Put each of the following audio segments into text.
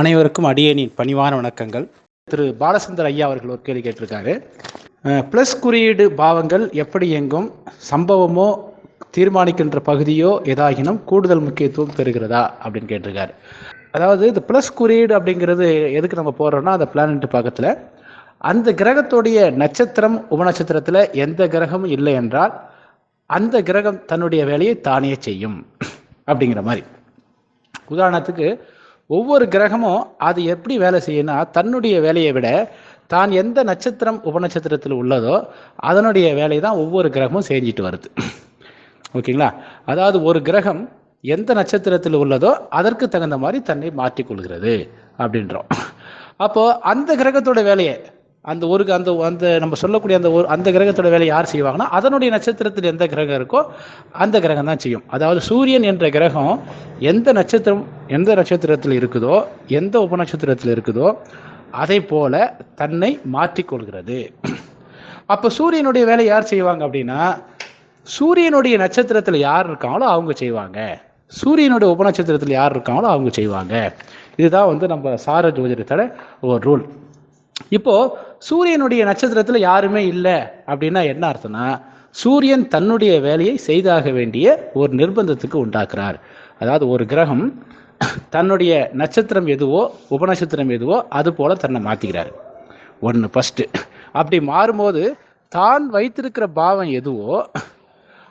அனைவருக்கும் அடியேனின் பணிவான வணக்கங்கள். திரு பாலச்சந்தர் ஐயா அவர்கள் ஒரு கேள்வி கேட்டிருக்காரு. ப்ளஸ் குறியீடு பாவங்கள் எப்படி இயங்கும்? சம்பவமோ தீர்மானிக்கின்ற பகுதியோ ஏதாகினும் கூடுதல் முக்கியத்துவம் பெறுகிறதா? அப்படின்னு கேட்டிருக்காரு. அதாவது இந்த ப்ளஸ் குறியீடு அப்படிங்கிறது எதுக்கு நம்ம போகிறோம்னா அந்த பிளானட் பக்கத்தில். அந்த கிரகத்துடைய நட்சத்திரம் உபநட்சத்திரத்தில் எந்த கிரகமும் இல்லை என்றால் அந்த கிரகம் தன்னுடைய வேலையை தானே செய்யும். அப்படிங்கிற மாதிரி. உதாரணத்துக்கு ஒவ்வொரு கிரகமும் அது எப்படி வேலை செய்யும்னா தன்னுடைய வேலையை விட தான் எந்த நட்சத்திரம் உபநட்சத்திரத்தில் உள்ளதோ அதனுடைய வேலையை தான் ஒவ்வொரு கிரகமும் செஞ்சிட்டு வருது. ஓகேங்களா? அதாவது ஒரு கிரகம் எந்த நட்சத்திரத்தில் உள்ளதோ அதற்கு தகுந்த மாதிரி தன்னை மாற்றிக்கொள்கிறது அப்படின்றோம். அப்போது அந்த கிரகத்தோட வேலையை அந்த ஒரு அந்த அந்த நம்ம சொல்லக்கூடிய அந்த ஒரு அந்த கிரகத்தோட வேலையை யார் செய்வாங்கன்னா அதனுடைய நட்சத்திரத்தில் எந்த கிரகம் இருக்கோ அந்த கிரகம் தான் செய்யும். அதாவது சூரியன் என்ற கிரகம் எந்த நட்சத்திரம் எந்த நட்சத்திரத்தில் இருக்குதோ எந்த உபநட்சத்திரத்தில் இருக்குதோ அதை போல தன்னை மாற்றிக்கொள்கிறது அப்போ சூரியனுடைய வேலை யார் செய்வாங்க அப்படின்னா சூரியனுடைய நட்சத்திரத்தில் யார் இருக்காங்களோ அவங்க செய்வாங்க. சூரியனுடைய உபநட்சத்திரத்தில் யார் இருக்காங்களோ அவங்க செய்வாங்க. இதுதான் வந்து நம்ம சார ஜோதிடத்தோட ஒரு ரூல் இப்போது சூரியனுடைய நட்சத்திரத்தில் யாருமே இல்லை அப்படின்னா என்ன அர்த்தம்னா சூரியன் தன்னுடைய வேலையை செய்தாக வேண்டிய ஒரு நிர்பந்தத்துக்கு உண்டாக்குறார். அதாவது ஒரு கிரகம் தன்னுடைய நட்சத்திரம் எதுவோ உபநட்சத்திரம் எதுவோ அது போல தன்னை மாற்றிக்கிறார் ஒன்று ஃபஸ்ட்டு அப்படி மாறும்போது தான் வைத்திருக்கிற பாவம் எதுவோ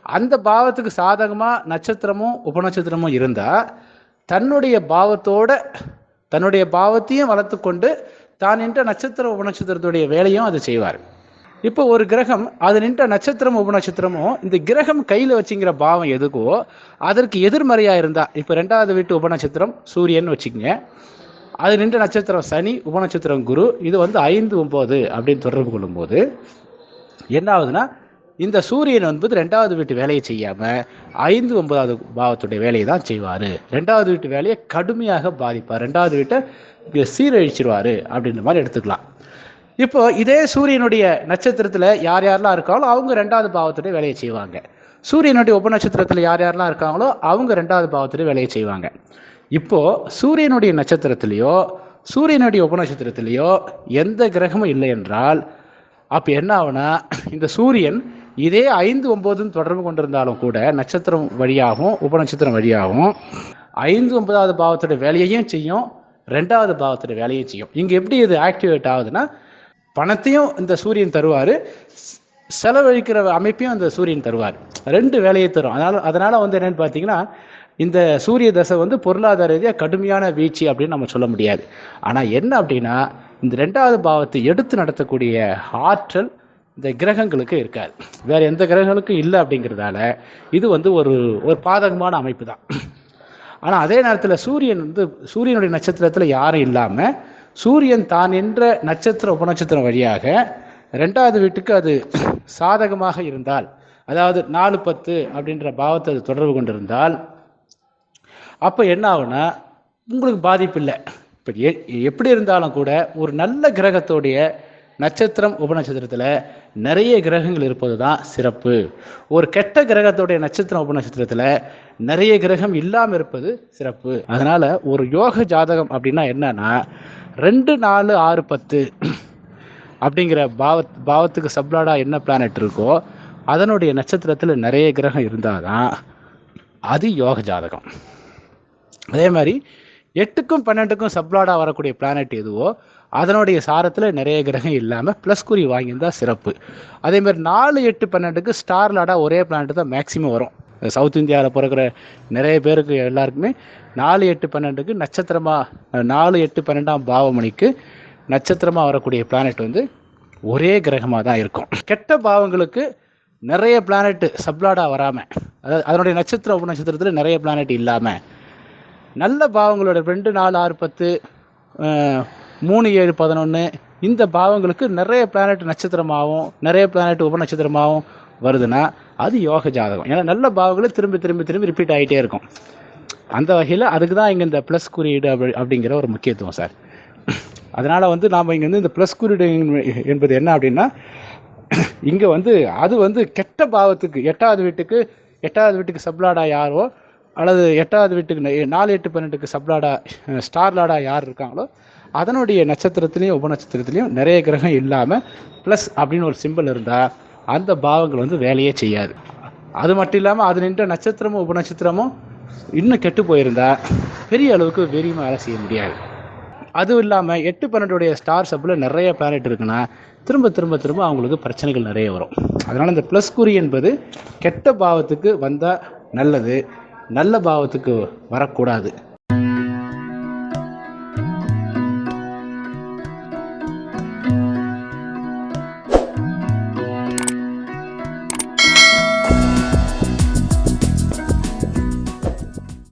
அந்த பாவத்துக்கு சாதகமாக நட்சத்திரமும் உபநட்சத்திரமும் இருந்தால் தன்னுடைய பாவத்தோட தன்னுடைய பாவத்தையும் வளர்த்து கொண்டு தான் நின்ற நட்சத்திர உபநட்சத்திரத்துடைய வேலையும் அது செய்வார். இப்போ ஒரு கிரகம் அது நின்ற நட்சத்திரம் உபநட்சத்திரமும் இந்த கிரகம் கையில் வச்சுங்கிற பாவம் எதுக்கோ அதற்கு எதிர்மறையாக இருந்தால் இப்போ ரெண்டாவது வீட்டு உபநட்சத்திரம் சூரியன் வச்சுக்கங்க. அது நின்ற நட்சத்திரம் சனி உபநட்சத்திரம் குரு இது வந்து ஐந்து ஒம்பது அப்படின்னு தொடர்பு கொள்ளும்போது என்ன ஆகுதுன்னா இந்த சூரியன் என்பது ரெண்டாவது வீட்டு வேலையை செய்யாமல் ஐந்து ஒன்பதாவது பாவத்துடைய வேலையை தான் செய்வார். ரெண்டாவது வீட்டு வேலையை கடுமையாக பாதிப்பார். ரெண்டாவது வீட்டை சீரழிச்சிருவார் அப்படின்ற மாதிரி எடுத்துக்கலாம். இப்போ இதே சூரியனுடைய நட்சத்திரத்தில் யார் யாரெல்லாம் இருக்காங்களோ அவங்க ரெண்டாவது பாவத்துடைய வேலையை செய்வாங்க. சூரியனுடைய உபநட்சத்திரத்தில் யார் யாரெல்லாம் இருக்காங்களோ அவங்க ரெண்டாவது பாவத்துடைய வேலையை செய்வாங்க. இப்போது சூரியனுடைய நட்சத்திரத்திலேயோ சூரியனுடைய உபநட்சத்திரத்திலேயோ எந்த கிரகமும் இல்லை என்றால் அப்போ என்ன ஆகுனா இந்த சூரியன் இதே ஐந்து ஒன்பதுன்னு தொடர்பு கொண்டிருந்தாலும் கூட நட்சத்திரம் வழியாகவும் உபநட்சத்திரம் வழியாகவும் ஐந்து ஒன்பதாவது பாவத்தோட வேலையையும் செய்யும் ரெண்டாவது பாவத்தோட வேலையும் செய்யும். இங்கே எப்படி இது ஆக்டிவேட் ஆகுதுன்னா பணத்தையும் இந்த சூரியன் தருவார் செலவழிக்கிற அமைப்பையும் அந்த சூரியன் தருவார். ரெண்டு வேலையை தரும். அதனால் அதனால் வந்து என்னென்னு பார்த்தீங்கன்னா இந்த சூரிய தசை வந்து பொருளாதார ரீதியாக கடுமையான வீழ்ச்சி அப்படின்னு நம்ம சொல்ல முடியாது. ஆனால் என்ன அப்படின்னா இந்த ரெண்டாவது பாவத்தை எடுத்து நடத்தக்கூடிய ஆற்றல் இந்த கிரகங்களுக்கு இருக்காது வேற எந்த கிரகங்களுக்கும் இல்லை அப்படிங்கிறதால இது வந்து ஒரு ஒரு பாதகமான அமைப்பு தான் ஆனால் அதே நேரத்தில் சூரியன் வந்து சூரியனுடைய நட்சத்திரத்தில் யாரும் இல்லாமல் சூரியன் தான் என்ற நட்சத்திர உபநட்சத்திரம் வழியாக ரெண்டாவது வீட்டுக்கு அது சாதகமாக இருந்தால் அதாவது நாலு பத்து அப்படின்ற பாவத்தை அது தொடர்பு கொண்டிருந்தால் அப்போ என்ன ஆகுனா உங்களுக்கு பாதிப்பு இல்லை. இப்போ எப்படி இருந்தாலும் கூட ஒரு நல்ல கிரகத்தோடைய நட்சத்திரம் உபநட்சத்திரத்தில் நிறைய கிரகங்கள் இருப்பது தான் சிறப்பு. ஒரு கெட்ட கிரகத்துடைய நட்சத்திரம் உபநட்சத்திரத்தில் நிறைய கிரகம் இல்லாமல் இருப்பது சிறப்பு. அதனால் ஒரு யோக ஜாதகம் அப்படின்னா என்னன்னா ரெண்டு நாலு ஆறு பத்து அப்படிங்கிற பாவ பாவத்துக்கு சப்ளாடாக என்ன பிளானட் இருக்கோ அதனுடைய நட்சத்திரத்தில் நிறைய கிரகம் இருந்தால் தான் அது யோக ஜாதகம். அதே மாதிரி எட்டுக்கும் பன்னெண்டுக்கும் சப்ளாடாக வரக்கூடிய பிளானட் எதுவோ அதனுடைய சாரத்தில் நிறைய கிரகம் இல்லாமல் ப்ளஸ் குறி வாங்கியிருந்தால் சிறப்பு. அதேமாதிரி நாலு எட்டு பன்னெண்டுக்கு ஸ்டார் லாடாக ஒரே பிளானட் தான் மேக்ஸிமம் வரும். சவுத் இந்தியாவில் பிறக்கிற நிறைய பேருக்கு எல்லாருக்குமே நாலு எட்டு பன்னெண்டுக்கு நட்சத்திரமாக நாலு எட்டு பன்னெண்டாம் பாவமணிக்கு நட்சத்திரமாக வரக்கூடிய பிளானட் வந்து ஒரே கிரகமாக தான் இருக்கும். கெட்ட பாவங்களுக்கு நிறைய பிளானட் சப்லாடாக வராமல் அதாவது அதனுடைய நட்சத்திர உபநட்சத்திரத்தில் நிறைய பிளானட் இல்லாமல் நல்ல பாவங்களோட ரெண்டு நாலு ஆறு பத்து மூணு ஏழு பதினொன்று இந்த பாவங்களுக்கு நிறைய பிளானட் நட்சத்திரமாகவும் நிறைய பிளானட் உபநட்சத்திரமாகவும் வருதுன்னா அது யோக ஜாதகம். ஏன்னா நல்ல பாவங்களும் திரும்பி திரும்பி திரும்பி ரிப்பீட் ஆகிட்டே இருக்கும். அந்த வகையில் அதுக்கு தான் இங்கே இந்த ப்ளஸ் குறியீடு அப்படி அப்படிங்கிற ஒரு முக்கியத்துவம் சார். அதனால் வந்து நாம் இங்கே வந்து இந்த ப்ளஸ் குறியீடு என்பது என்ன அப்படின்னா இங்கே வந்து அது வந்து கெட்ட பாவத்துக்கு எட்டாவது வீட்டுக்கு எட்டாவது வீட்டுக்கு சப்லாடா யாரோ அல்லது எட்டாவது வீட்டுக்கு நாலு எட்டு பன்னெண்டுக்கு சப்லாடா ஸ்டார் லாடா யார் இருக்காங்களோ அதனுடைய நட்சத்திரத்துலேயும் உபநட்சத்திரத்துலேயும் நிறைய கிரகம் இல்லாமல் ப்ளஸ் அப்படின்னு ஒரு சிம்பிள் இருந்தால் அந்த பாவங்கள் வந்து வேலையே செய்யாது. அது மட்டும் இல்லாமல் அது நின்ற நட்சத்திரமும் உபநட்சத்திரமும் இன்னும் கெட்டு போயிருந்தா பெரிய அளவுக்கு வெறியமாக வேலை செய்ய முடியாது. அதுவும் இல்லாமல் எட்டு பன்னெண்டுடைய ஸ்டார் சப்பில் நிறைய பிளானட் இருக்குன்னா திரும்ப திரும்ப திரும்ப அவங்களுக்கு பிரச்சனைகள் நிறைய வரும். அதனால் இந்த ப்ளஸ் குறி என்பது கெட்ட பாவத்துக்கு வந்தால் நல்லது நல்ல பாவத்துக்கு வரக்கூடாது.